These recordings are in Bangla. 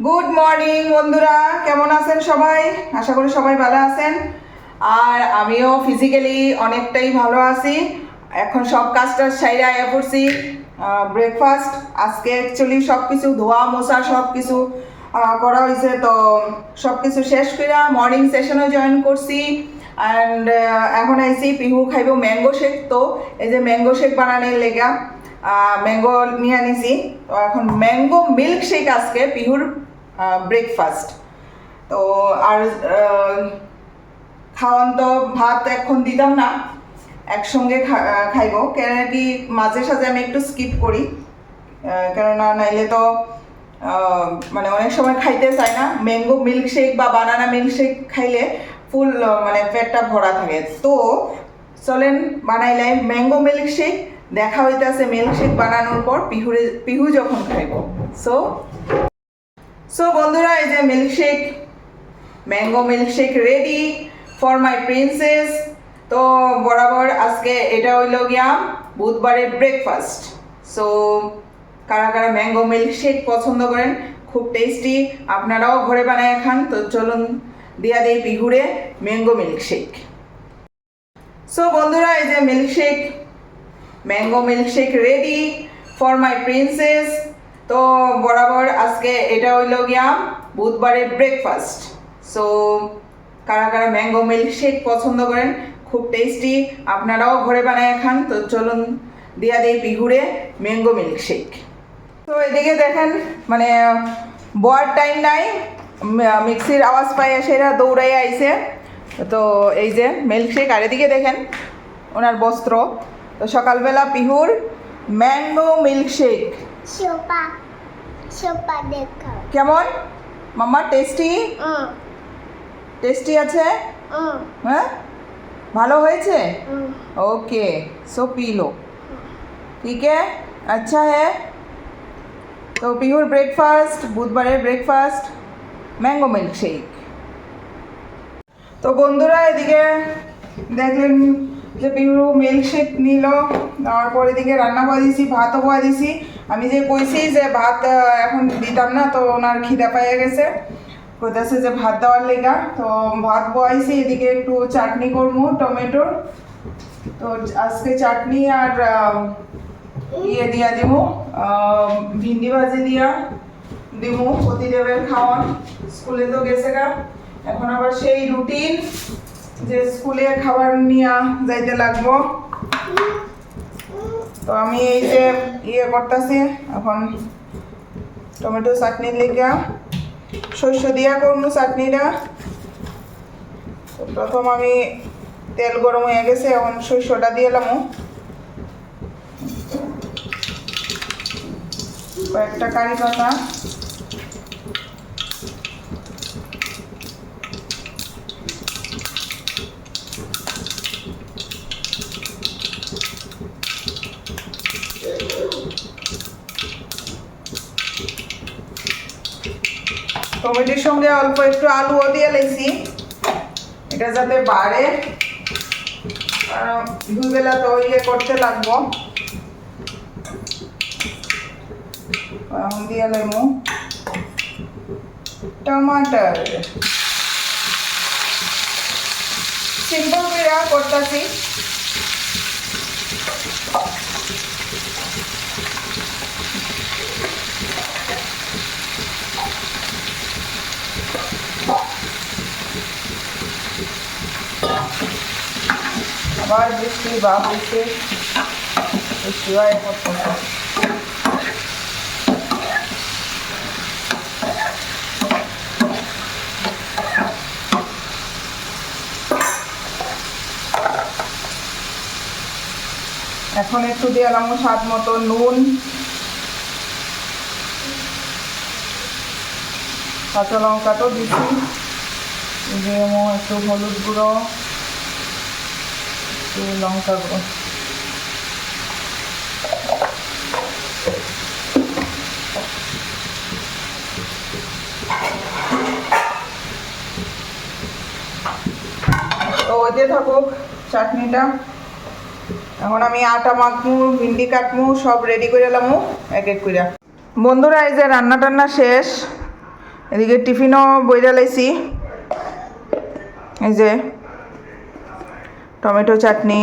গুড মর্নিং বন্ধুরা। কেমন আছেন সবাই? আশা করি সবাই ভালো আছেন। আর আমিও ফিজিক্যালি অনেকটাই ভালো আছি। এখন সব কাজটা সাইডে আয়া পড়ছি। ব্রেকফাস্ট আজকে অ্যাকচুয়ালি সব কিছু ধোয়া, মোছা সব কিছু করা হয়েছে তো সব কিছু শেষ করে মর্নিং সেশনও জয়েন করছি। অ্যান্ড এখন আইসি পিহু খাইব ম্যাঙ্গো শেক তো এই যে ম্যাঙ্গো শেক বানানোর লেগা ম্যাঙ্গো নিয়ে আনিছি। তো এখন ম্যাঙ্গো মিল্ক শেক আজকে, পিহুর ব্রেকফাস্ট তো আর খাওয়ান তো ভাত এখন দিতাম না, একসঙ্গে খাইব। কেন কি, মাঝে সাঝে আমি একটু স্কিপ করি। কেননা নাইলে তো মানে অনেক সময় খাইতে চায় না। ম্যাঙ্গো মিল্ক শেক বা বানানা মিল্ক শেক খাইলে ফুল মানে পেটটা ভরা থাকে। তো চলেন বানাইলাই ম্যাঙ্গো মিল্ক শেক দেখা হইতাছে মিল্ক শেক বানানোর পর, পিহুরে, পিহু যখন খাইব। সো সো বন্ধুরা, এই যে milkshake mango milkshake ready for my princess তো, বরাবর আজকে এটা হইল গিয়া বুধবারের ব্রেকফাস্ট সো কারা কারা ম্যাঙ্গো মিল্কশেক পছন্দ করেন, খুব টেস্টি আপনারাও ঘরে বানায় খান। তো, চলুন দিয়া দেই পিহুরে ম্যাঙ্গো মিল্কশেক সো বন্ধুরা, এই যে milkshake mango milkshake ready for my princess তো বরাবর আজকে এটা হইল গিয়া বুধবারের ব্রেকফাস্ট সো কারা কারা ম্যাঙ্গো মিল্কশেক পছন্দ করেন, খুব টেস্টি আপনারাও ঘরে বানায় খান, তো চলুন দিয়া দেই পিহুরে ম্যাঙ্গো মিল্কশেক তো এদিকে দেখেন মানে বয়ার টাইম নাই মিক্সির আওয়াজ পাই সেরা দৌড়াই আইছে। তো এই যে মিল্কশেক আর এদিকে দেখেন, ওনার বস্ত্র। তো সকালবেলা পিহুর ম্যাঙ্গো মিল্কশেক কেমন? মাম্মা টেস্টি টেস্টি আছে? হ্যাঁ? ভালো হয়েছে? ওকে সো পিলো ঠিক আচ্ছা হ্যাঁ। তো পিহুর ব্রেকফাস্ট বুধবারের ব্রেকফাস্ট ম্যাঙ্গো মিল্ক শেক তো বন্ধুরা এদিকে দেখলেন যে পিউরু মিল্ক শেক নিল তারপর এদিকে রান্না করে দিছি ভাতও খাওয়া দিছি আমি যে কইছি যে ভাত এখন দিতাম না, তো ওনার খিদা পাইয়া গেছে। কইতাছে যে ভাত দেওয়ার লেগা, তো ভাত বয়াইছি, এদিকে একটু চাটনি করব টমেটোর। তো আজকে চাটনি আর ইয়ে দিয়া দিব ভিন্ডি ভাজি দিয়া দিব প্রতিদেবের খাওয়ান স্কুলে তো গেছে গা। এখন আবার সেই রুটিন যে স্কুলে খাবার নিয়ে যাইতে লাগবো। তো আমি এই যে ইয়ে করতেছি, এখন টমেটো চাটনি লিখা শস্য দিয়া করব চাটনিটা। তো প্রথম আমি তেল গরম হয়ে গেছে, এখন শস্যটা দিয়ে এলাম কয়েকটা কারি পাতা। টমেটোর সঙ্গে অল্প একটু আলুও দিয়ে লেছি। এটা যাতে বাড়ে। দুবেলা তো ইয়ে করতে লাগবো। দিয়ে লেমু টমাটার। সিম্পল করে করতেছি। আবার বৃষ্টি বা এখন একটু দিয়ে এলাম স্বাদ মতো নুন। কাঁচা লঙ্কা তো দিছি। দিয়ে একটু হলুদ গুঁড়ো। একটু লঙ্কা গুঁড়ো। তো ওইতে থাকুক, চাটনিটা। এখন আমি আটা মাখমু ভিন্ডি কাটমু সব রেডি করে এলামু, এক এক করে। বন্ধুরা, এই যে রান্না টান্না শেষ। এদিকে টিফিনও বইরা লাইছি। এই যে টমেটো চাটনি,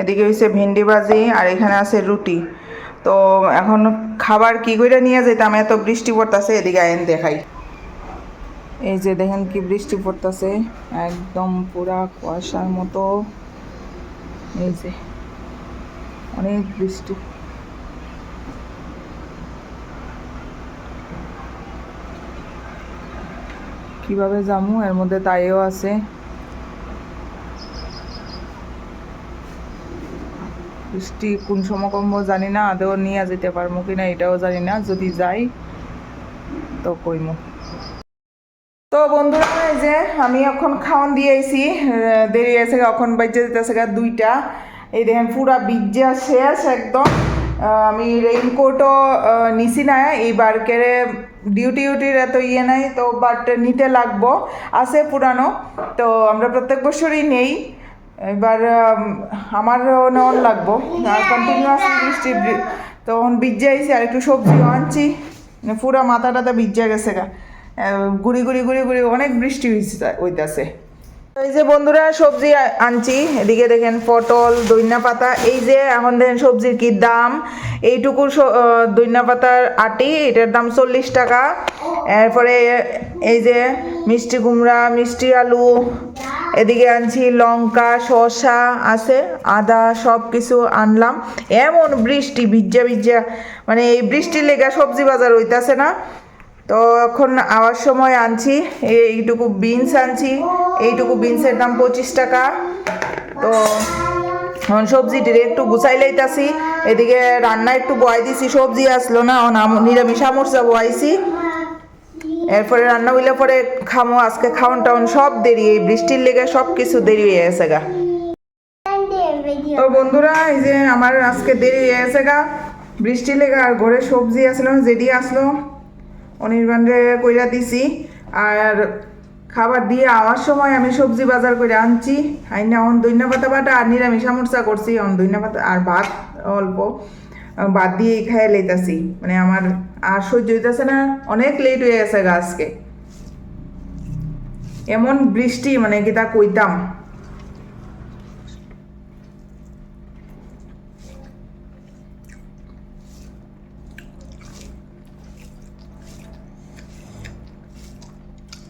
এদিকে হইছে ভেন্ডি ভাজি আর এখানে আছে রুটি। তো এখন খাবার কি করে নিয়ে যেতাম এত বৃষ্টি পড়তেছে, এদিকে আইন দেখাই। এই যে দেখেন কি বৃষ্টি পড়তেছে, একদম পুরা কুয়াশার মতো। এই যে, অনেক বৃষ্টি। কীভাবে যামু? এর মধ্যে তাইও আছে। বৃষ্টি কোন সময় কমবো জানি না, আদৌ নিয়ে যেতে পারব কিনা এটাও জানি না, যদি যাই তো কইমু। তো বন্ধুরা, এই যে আমি এখন খাওয়ান দিয়ে আইছি দেরি আছে, এখন বাজে যেতেছে দুইটা। এই দেখেন, পুরা বিজ্জা শেষ একদম। আমি রেইনকোটও নিছি না এইবার কেড়ে ডিউটি ডিউটির এত ইয়ে নাই, তো বাট নিতে লাগবো, আছে পুরানো। তো আমরা প্রত্যেক বছরই নেই। এবার আম, আমারও নেওয়ার লাগবো। কন্টিনিউয়াস বৃষ্টি বৃ- তখন বিজ্জা আইছি আর একটু সবজিও আনছি। পুরা মাথা টাথা বিজ্জা গেছে গা। গুড়ি গুড়ি গুড়ি গুড়ি অনেক বৃষ্টি হইছে হইতাছে। এই যে বন্ধুরা সবজি আনছি। এদিকে দেখেন পটল দইনা পাতা। এই যে এখন দেখেন সবজির কি দাম। এইটুকু দইনা পাতার আটি এটার দাম চল্লিশ টাকা। এরপরে এই যে মিষ্টি কুমড়া মিষ্টি আলু এদিকে আনছি লঙ্কা, শসা আছে, আদা সব কিছু আনলাম। এমন বৃষ্টি ভিজ্জা ভিজ্জা মানে এই বৃষ্টির লেগা সবজি বাজার হইতাছে না। তো এখন আওয়ার সময় আনছি, এইটুকু বিনস আনছি, এইটুকু বিনসের দাম পঁচিশ টাকা। তো এখন সবজিটির একটু গুছাই লাইতাছি, এদিকে রান্না একটু বয়াই দিছি, সবজি আসলো না নিরামিষ আমরসা বয়াইছি এরপরে রান্না হইলে পরে খামো, আজকে খাওয়ান টাউন সব দেরি, এই বৃষ্টির লেগে সব কিছু দেরি হয়ে গেছে গা। তো বন্ধুরা, এই যে আমার আজকে দেরি হয়ে গেছে গা। বৃষ্টি লেগে আর ঘরে সবজি আসলো যেদি আসলো, অনির্বাণরে কইরা দিছি। আর খাবার দিয়ে আওয়ার সময় আমি সবজি বাজার করে আনছি। আইনা অন দইনা পাতা বাটা আর নিরামিষ আমরচা করছি, অন দইনা পাতা আর ভাত অল্প। ভাত দিয়ে খাইয়ে লইতাছি। মানে আমার আর সহ্য হইতাছে না, অনেক লেট হয়ে গেছে গাছকে। এমন বৃষ্টি মানে কি তা কইতাম।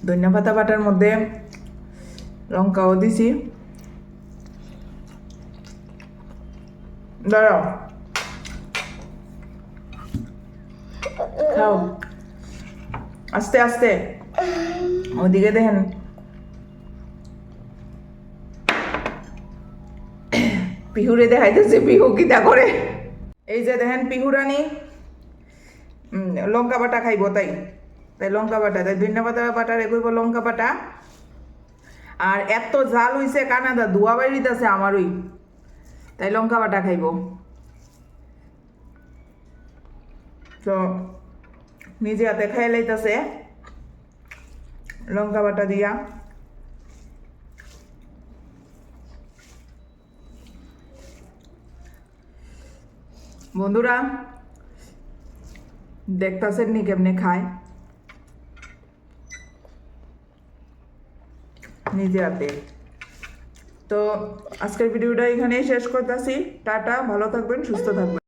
ধনিয়া পাতা বাটার মধ্যে লঙ্কাও দিছি। দাঁড়াও। খাও। আস্তে আস্তে। ওদিকে দেখেন। পিহুরে দেখাইতেছে, পিহু কিতা করে? এই যে দেখেন পিহুরানি। লঙ্কা বাটা খাইব তাই। তাই লঙ্কা বাটা, তাই ধনিয়া পাতা বাটার একইব লঙ্কা বাটা। আর এত জাল হইছে কানাদা ধোয়া বাইরিতেছে আমারই। তাই লঙ্কা বাটা খাইব। তো নিজে হাতে খাই লাইতেছে। লঙ্কা বাটা দিয়া। বন্ধুরা, দেখতাছেন নি কেমনে খায়? নিজে হাতে তো আজকের ভিডিওটা এখানেই শেষ করতেছি। টাটা, ভালো থাকবেন, সুস্থ থাকবেন।